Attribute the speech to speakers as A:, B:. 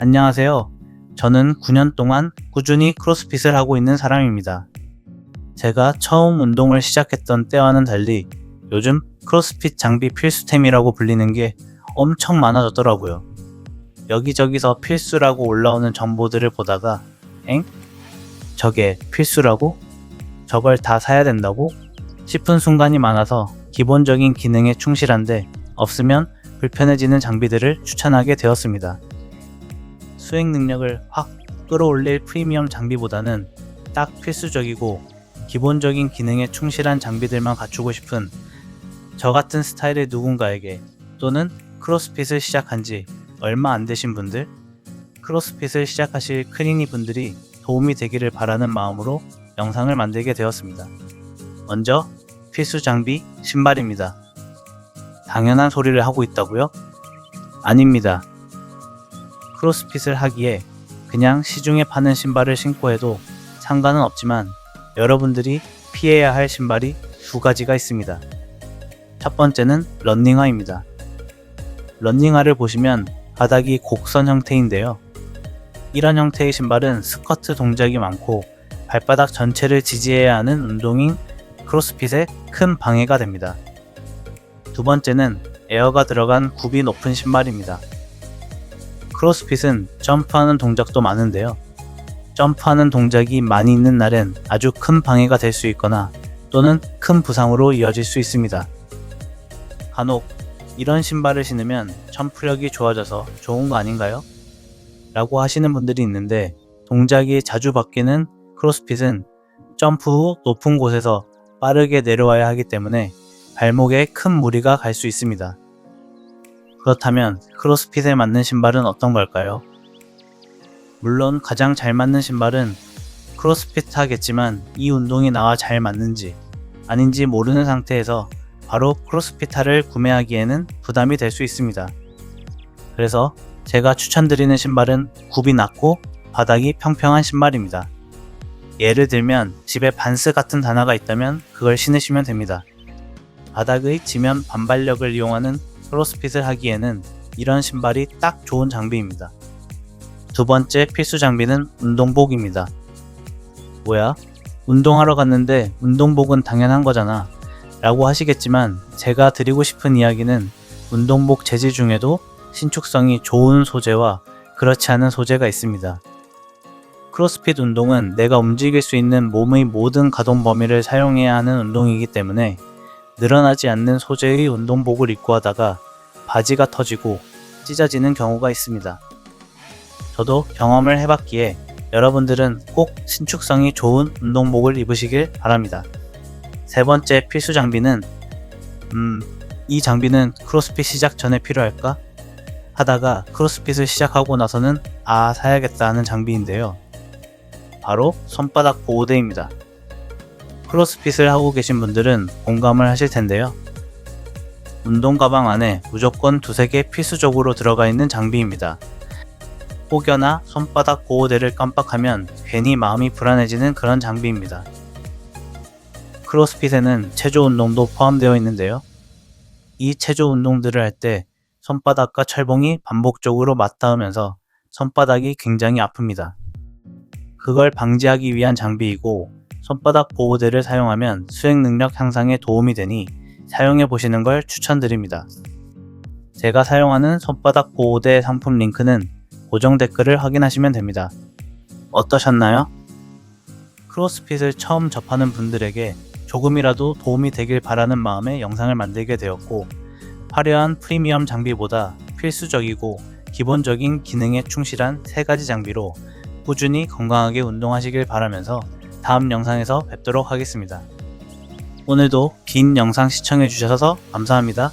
A: 안녕하세요. 저는 9년 동안 꾸준히 크로스핏을 하고 있는 사람입니다. 제가 처음 운동을 시작했던 때와는 달리 요즘 크로스핏 장비 필수템이라고 불리는 게 엄청 많아졌더라고요. 여기저기서 필수라고 올라오는 정보들을 보다가 엥? 저게 필수라고? 저걸 다 사야 된다고? 싶은 순간이 많아서 기본적인 기능에 충실한데 없으면 불편해지는 장비들을 추천하게 되었습니다. 수행 능력을 확 끌어올릴 프리미엄 장비보다는 딱 필수적이고 기본적인 기능에 충실한 장비들만 갖추고 싶은 저 같은 스타일의 누군가에게 또는 크로스핏을 시작한 지 얼마 안 되신 분들, 크로스핏을 시작하실 크리니 분들이 도움이 되기를 바라는 마음으로 영상을 만들게 되었습니다. 먼저 필수 장비 신발입니다. 당연한 소리를 하고 있다고요? 아닙니다. 크로스핏을 하기에 그냥 시중에 파는 신발을 신고 해도 상관은 없지만 여러분들이 피해야 할 신발이 두 가지가 있습니다. 첫 번째는 런닝화입니다. 런닝화를 보시면 바닥이 곡선 형태인데요. 이런 형태의 신발은 스쿼트 동작이 많고 발바닥 전체를 지지해야 하는 운동인 크로스핏에 큰 방해가 됩니다. 두 번째는 에어가 들어간 굽이 높은 신발입니다. 크로스핏은 점프하는 동작도 많은데요. 점프하는 동작이 많이 있는 날엔 아주 큰 방해가 될 수 있거나 또는 큰 부상으로 이어질 수 있습니다. 간혹 이런 신발을 신으면 점프력이 좋아져서 좋은 거 아닌가요? 라고 하시는 분들이 있는데 동작이 자주 바뀌는 크로스핏은 점프 후 높은 곳에서 빠르게 내려와야 하기 때문에 발목에 큰 무리가 갈 수 있습니다. 그렇다면 크로스핏에 맞는 신발은 어떤 걸까요? 물론 가장 잘 맞는 신발은 크로스핏 하겠지만 이 운동이 나와 잘 맞는지 아닌지 모르는 상태에서 바로 크로스핏화를 구매하기에는 부담이 될 수 있습니다. 그래서 제가 추천드리는 신발은 굽이 낮고 바닥이 평평한 신발입니다. 예를 들면 집에 반스 같은 단화가 있다면 그걸 신으시면 됩니다. 바닥의 지면 반발력을 이용하는 크로스핏을 하기에는 이런 신발이 딱 좋은 장비입니다. 두 번째 필수 장비는 운동복입니다. 뭐야? 운동하러 갔는데 운동복은 당연한 거잖아. 라고 하시겠지만 제가 드리고 싶은 이야기는 운동복 재질 중에도 신축성이 좋은 소재와 그렇지 않은 소재가 있습니다. 크로스핏 운동은 내가 움직일 수 있는 몸의 모든 가동 범위를 사용해야 하는 운동이기 때문에 늘어나지 않는 소재의 운동복을 입고 하다가 바지가 터지고 찢어지는 경우가 있습니다. 저도 경험을 해봤기에 여러분들은 꼭 신축성이 좋은 운동복을 입으시길 바랍니다. 세 번째 필수 장비는 음, 이 장비는 크로스핏 시작 전에 필요할까? 하다가 크로스핏을 시작하고 나서는 아, 사야겠다 하는 장비인데요. 바로 손바닥 보호대입니다. 크로스핏을 하고 계신 분들은 공감을 하실 텐데요. 운동 가방 안에 무조건 두세 개 필수적으로 들어가 있는 장비입니다. 혹여나 손바닥 보호대를 깜빡하면 괜히 마음이 불안해지는 그런 장비입니다. 크로스핏에는 체조 운동도 포함되어 있는데요. 이 체조 운동들을 할 때 손바닥과 철봉이 반복적으로 맞닿으면서 손바닥이 굉장히 아픕니다. 그걸 방지하기 위한 장비이고 손바닥 보호대를 사용하면 수행 능력 향상에 도움이 되니 사용해 보시는 걸 추천드립니다. 제가 사용하는 손바닥 보호대 상품 링크는 고정 댓글을 확인하시면 됩니다. 어떠셨나요? 크로스핏을 처음 접하는 분들에게 조금이라도 도움이 되길 바라는 마음에 영상을 만들게 되었고 화려한 프리미엄 장비보다 필수적이고 기본적인 기능에 충실한 세 가지 장비로 꾸준히 건강하게 운동하시길 바라면서 다음 영상에서 뵙도록 하겠습니다. 오늘도 긴 영상 시청해주셔서 감사합니다.